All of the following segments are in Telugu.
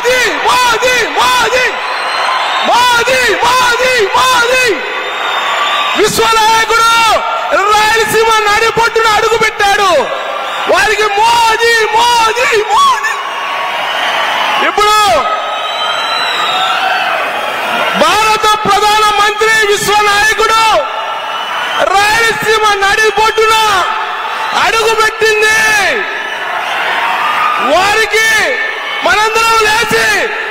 మోదీ మోదీ మోదీ మోదీ మోదీ మోదీ. విశ్వనాయకుడు రాయలసీమ నడిపొట్టున అడుగు పెట్టాడు. వారికి మోదీ మోదీ మోదీ. ఇప్పుడు భారత ప్రధాన మంత్రి విశ్వనాయకుడు రాయలసీమ నడిపొట్టున అడుగు పెట్టింది. వారికి మనందరం లేచి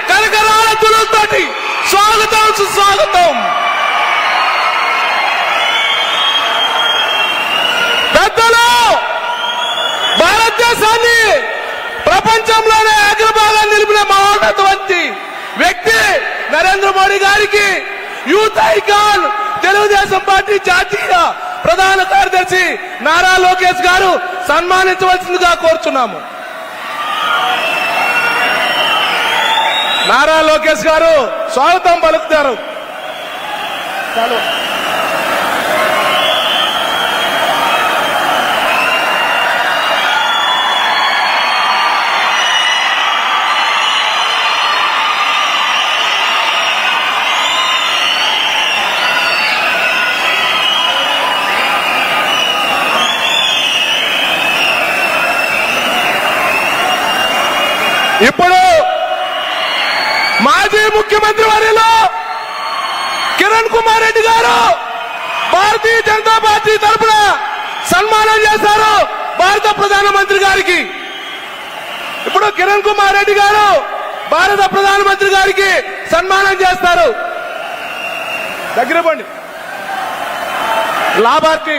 కరకరాల తులతోటి స్వాగతం సుస్వాగతం. పెద్దలు భారతదేశాన్ని ప్రపంచంలోనే అగ్రభాగం నిలిపిన మహోన్నతవంతి వ్యక్తి నరేంద్ర మోడీ గారికి యూత్ ఐకాన్ తెలుగుదేశం పార్టీ జాతీయ ప్రధాన కార్యదర్శి నారా లోకేష్ గారు సన్మానించవలసిందిగా కోరుచున్నాము. నారా లోకేష్ గారు స్వాగతం పలుకుతారు. ఇప్పుడు మాజీ ముఖ్యమంత్రి వారిలో కిరణ్ కుమార్ రెడ్డి గారు భారతీయ జనతా పార్టీ తరఫున సన్మానం చేశారు భారత ప్రధానమంత్రి గారికి. ఇప్పుడు కిరణ్ కుమార్ రెడ్డి గారు భారత ప్రధానమంత్రి గారికి సన్మానం చేస్తారు. దగ్గర పండి. లాభార్థి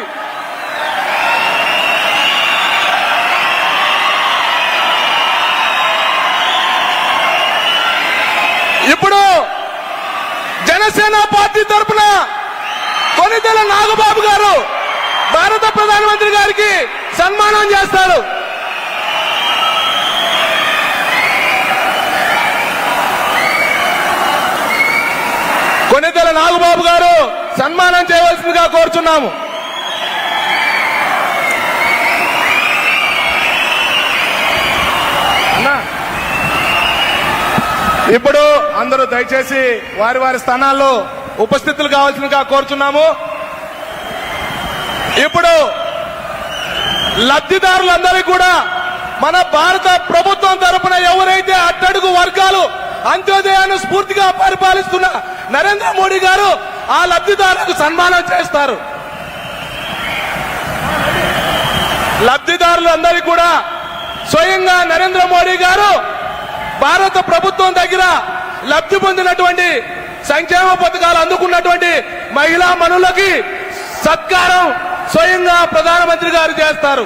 ఇప్పుడు జనసేన పార్టీ తరపున కొనిదెల నాగబాబు గారు భారత ప్రధానమంత్రి గారికి సన్మానం చేస్తారు. కొనిదెల నాగబాబు గారు సన్మానం చేయవలసిందిగా కోరుచున్నాము. ఇప్పుడు అందరూ దయచేసి వారి వారి స్థానాల్లో ఉపస్థితులు కావాల్సిందిగా కోరుచున్నాము. ఇప్పుడు లబ్ధిదారులందరికీ కూడా మన భారత ప్రభుత్వం తరపున ఎవరైతే అట్టడుగు వర్గాలు అంత్యోదయాన్ని స్ఫూర్తిగా పరిపాలిస్తున్న నరేంద్ర మోడీ గారు ఆ లబ్ధిదారులకు సన్మానం చేస్తారు. లబ్ధిదారులందరికీ కూడా స్వయంగా నరేంద్ర మోడీ గారు భారత ప్రభుత్వం దగ్గర లబ్ధి పొందినటువంటి సంక్షేమ పథకాలు అందుకున్నటువంటి మహిళా మనులకి సత్కారం స్వయంగా ప్రధానమంత్రి గారు చేస్తారు.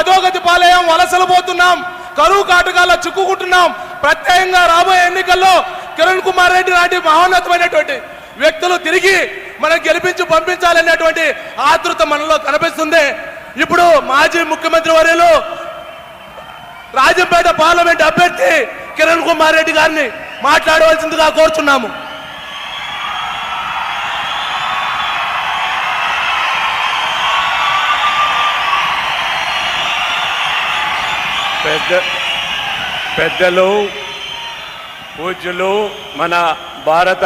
అధోగతి పాలయం వలసలు పోతున్నాం. కరువు కాటకాల్లో చిక్కుకుంటున్నాం. ప్రత్యేకంగా రాబోయే ఎన్నికల్లో కిరణ్ కుమార్ రెడ్డి లాంటి మహోన్నతమైనటువంటి వ్యక్తులు తిరిగి మనం గెలిపించి పంపించాలనేటువంటి ఆతృత మనలో కనిపిస్తుంది. ఇప్పుడు మాజీ ముఖ్యమంత్రి వర్యులు రాజంపేట పార్లమెంట్ అభ్యర్థి కిరణ్ కుమార్ రెడ్డి గారిని మాట్లాడవలసిందిగా కోరుచున్నాము. పెద్ద పెద్దలు పూజ్యులు మన భారత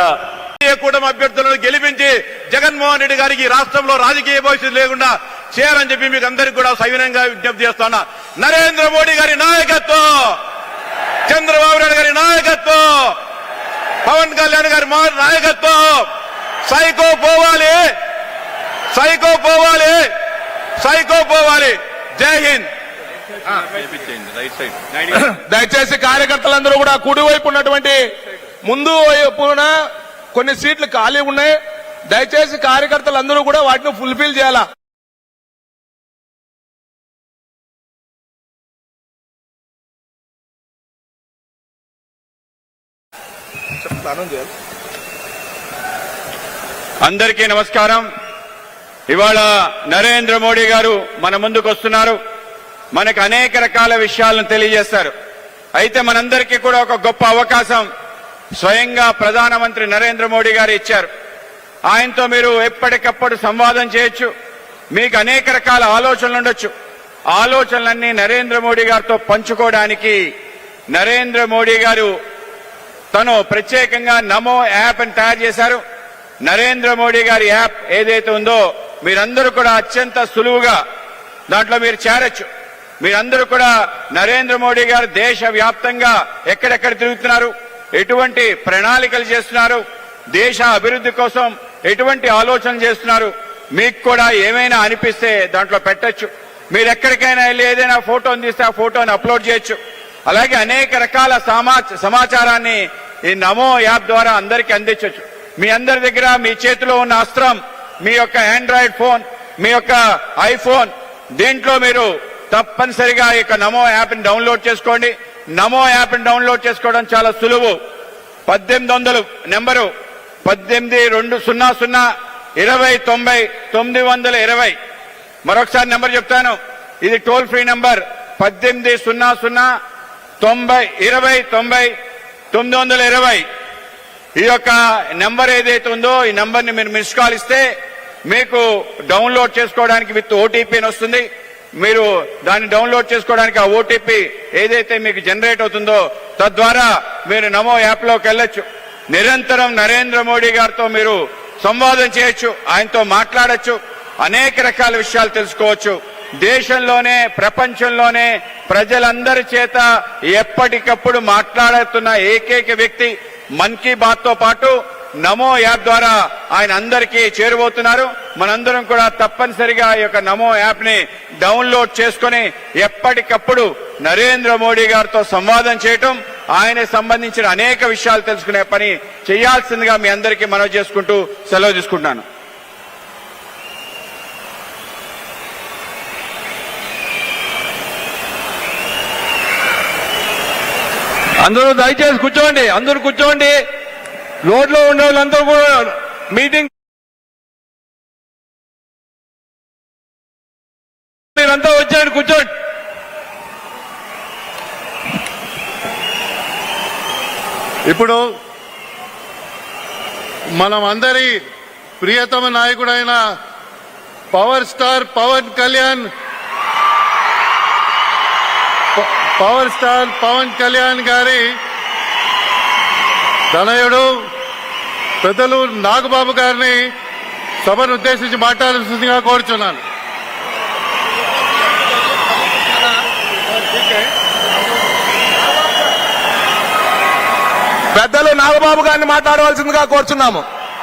కూటమి అభ్యర్థులను గెలిపించి జగన్మోహన్ రెడ్డి గారికి రాష్ట్రంలో రాజకీయ భవిష్యత్తు లేకుండా చేయాలని చెప్పి మీకు అందరికి కూడా సవినంగా విజ్ఞప్తి చేస్తున్నా. నరేంద్ర మోడీ గారి నాయకత్వం! చంద్రబాబు నాయుడు గారి నాయకత్వం! పవన్ కళ్యాణ్ గారి నాయకత్వం! సైకో పోవాలి! సైకో పోవాలి! సైకో పోవాలి! జై హింద్! దయచేసి కార్యకర్తలందరూ కూడా కుడివైపు ఉన్నటువంటి ముందు వైపున కొన్ని సీట్లు ఖాళీ ఉన్నాయి. దయచేసి కార్యకర్తలందరూ కూడా వాటిని ఫుల్ఫిల్ చేయాలా? అందరికీ నమస్కారం. ఇవాళ నరేంద్ర మోడీ గారు మన ముందుకు వస్తున్నారు మనకు అనేక రకాల విషయాలను తెలియజేస్తారు. అయితే మనందరికీ కూడా ఒక గొప్ప అవకాశం స్వయంగా ప్రధానమంత్రి నరేంద్ర మోడీ గారు ఇచ్చారు. ఆయనతో మీరు ఎప్పటికప్పుడు సంవాదం చేయొచ్చు. మీకు అనేక రకాల ఆలోచనలు ఉండొచ్చు. ఆలోచనలన్నీ నరేంద్ర మోడీ గారితో పంచుకోవడానికి నరేంద్ర మోడీ గారు తను ప్రత్యేకంగా నమో యాప్ అని తయారు చేశారు. నరేంద్ర మోడీ గారి యాప్ ఏదైతే ఉందో మీరందరూ కూడా అత్యంత సులువుగా దాంట్లో మీరు చేరొచ్చు. మీరందరూ కూడా నరేంద్ర మోడీ గారు దేశ వ్యాప్తంగా ఎక్కడెక్కడ తిరుగుతున్నారు? ఎటువంటి ప్రణాళికలు చేస్తున్నారు? దేశ అభివృద్ధి కోసం ఎటువంటి ఆలోచనలు చేస్తున్నారు? మీకు కూడా ఏమైనా అనిపిస్తే దాంట్లో పెట్టొచ్చు. మీరు ఎక్కడికైనా వెళ్ళి ఏదైనా ఫోటోని తీస్తే ఆ ఫోటోని అప్లోడ్ చేయొచ్చు. అలాగే అనేక రకాల సమాచారాన్ని ఈ నమో యాప్ ద్వారా అందరికీ అందించవచ్చు మీ అందరి దగ్గర మీ చేతిలో ఉన్న అస్త్రం మీ యొక్క ఆండ్రాయిడ్ ఫోన్ మీ యొక్క ఐఫోన్ దీంట్లో మీరు తప్పనిసరిగా ఈ నమో యాప్ని డౌన్లోడ్ చేసుకోండి. నమో యాప్ని డౌన్లోడ్ చేసుకోవడం చాలా సులువు. పద్దెనిమిది వందలు నెంబరు. పద్దెనిమిది రెండు సున్నా సున్నా ఇరవై తొంభై తొమ్మిది వందల ఇరవై. మరొకసారి నెంబర్ చెప్తాను. ఇది టోల్ ఫ్రీ నెంబర్. పద్దెనిమిది సున్నా సున్నా తొంభై ఇరవై తొంభై తొమ్మిది వందల ఇరవై. ఈ యొక్క నెంబర్ ఏదైతే ఉందో ఈ నెంబర్ని మీరు మిస్ కాల్ ఇస్తే మీకు డౌన్లోడ్ చేసుకోవడానికి విత్ ఓటీపీని వస్తుంది. మీరు దాన్ని డౌన్లోడ్ చేసుకోవడానికి ఆ ఓటీపీ ఏదైతే మీకు జనరేట్ అవుతుందో తద్వారా మీరు నమో యాప్లోకి వెళ్ళొచ్చు. నిరంతరం నరేంద్ర మోడీ గారితో మీరు సంవాదం చేయొచ్చు ఆయనతో మాట్లాడచ్చు అనేక రకాల విషయాలు తెలుసుకోవచ్చు. దేశంలోనే ప్రపంచంలోనే ప్రజలందరి చేత ఎప్పటికప్పుడు మాట్లాడుతున్న ఏకైక వ్యక్తి మన్ కీ బాత్తో పాటు నమో యాప్ ద్వారా ఆయన అందరికీ చేరువవుతున్నారు. మనందరం కూడా తప్పనిసరిగా ఈ యొక్క నమో యాప్ని డౌన్లోడ్ చేసుకుని ఎప్పటికప్పుడు నరేంద్ర మోడీ గారితో సంవాదం చేయటం ఆయన సంబంధించిన అనేక విషయాలు తెలుసుకునే పని చేయాల్సిందిగా మీ అందరికీ మనవి చేసుకుంటూ సెలవు తీసుకుంటున్నాను. అందరూ దయచేసి కూర్చోండి అందరూ కూర్చోండి. రోడ్లో ఉండే వాళ్ళందరూ కూడా మీటింగ్ మీరంతా వచ్చాడు కూర్చోండి. ఇప్పుడు మనం అందరి ప్రియతమ నాయకుడైన power star Pawan Kalyan power star Pawan Kalyan గారి తనయుడు పెద్దలు నాగబాబు గారిని సభను ఉద్దేశించి మాట్లాడాల్సిందిగా కోరుచున్నాను. పెద్దలు నాగబాబు గారిని మాట్లాడవలసిందిగా కోరుచున్నాము.